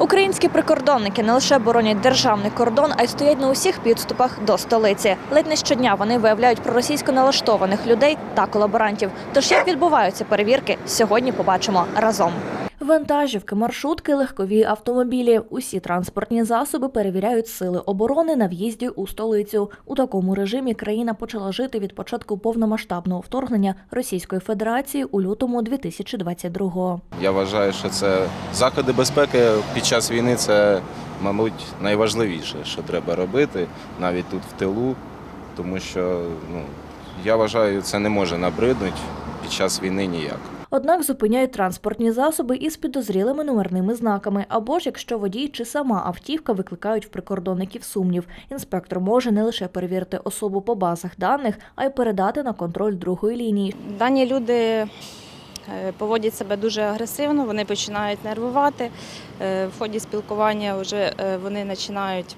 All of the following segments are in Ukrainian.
Українські прикордонники не лише боронять державний кордон, а й стоять на усіх підступах до столиці. Ледь не щодня вони виявляють проросійсько налаштованих людей та колаборантів. Тож як відбуваються перевірки, сьогодні побачимо разом. Вантажівки, маршрутки, легкові автомобілі. Усі транспортні засоби перевіряють сили оборони на в'їзді у столицю. У такому режимі країна почала жити від початку повномасштабного вторгнення Російської Федерації у лютому 2022-го. Я вважаю, що це заходи безпеки під час війни це, мабуть, найважливіше, що треба робити навіть тут в тилу, тому що ну, я вважаю, це не може набриднути під час війни ніяк. Однак зупиняють транспортні засоби із підозрілими номерними знаками, або ж якщо водій чи сама автівка викликають в прикордонників сумнів. Інспектор може не лише перевірити особу по базах даних, а й передати на контроль другої лінії. Дані люди е, поводять себе дуже агресивно, вони починають нервувати. Е, В ході спілкування вже е, вони починають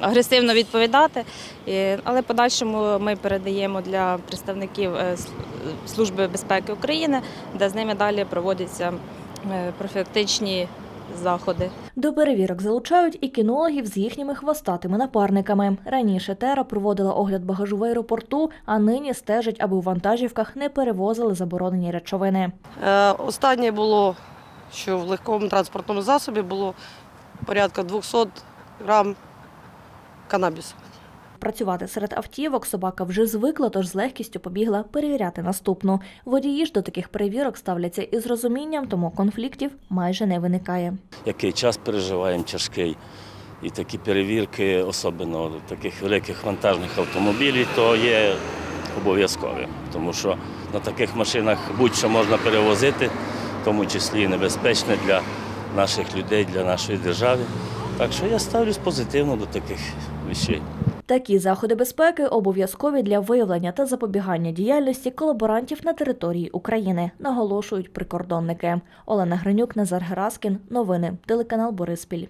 агресивно відповідати. І- Але подальшому ми передаємо для представників е, Служби безпеки України, де з ними далі проводяться е, профілактичні заходи. До перевірок залучають і кінологів з їхніми хвостатими напарниками. Раніше Тера проводила огляд багажу в аеропорту, а нині стежить, аби у вантажівках не перевозили заборонені речовини. Е, Останнє було, що в легкому транспортному засобі було порядка 200 грам канабісу. Працювати серед автівок собака вже звикла, тож з легкістю побігла перевіряти наступну. Водії ж до таких перевірок ставляться із розумінням, тому конфліктів майже не виникає. який час переживаємо тяжкий. І такі перевірки, особливо таких великих вантажних автомобілів, то є обов'язкові. Тому що на таких машинах будь-що можна перевозити, в тому числі і небезпечне для наших людей, для нашої держави. Так що я ставлюсь позитивно до таких речей. Такі заходи безпеки обов'язкові для виявлення та запобігання діяльності колаборантів на території України, наголошують прикордонники. Олена Гринюк, Назар Гераскін. Новини. Телеканал Бориспіль.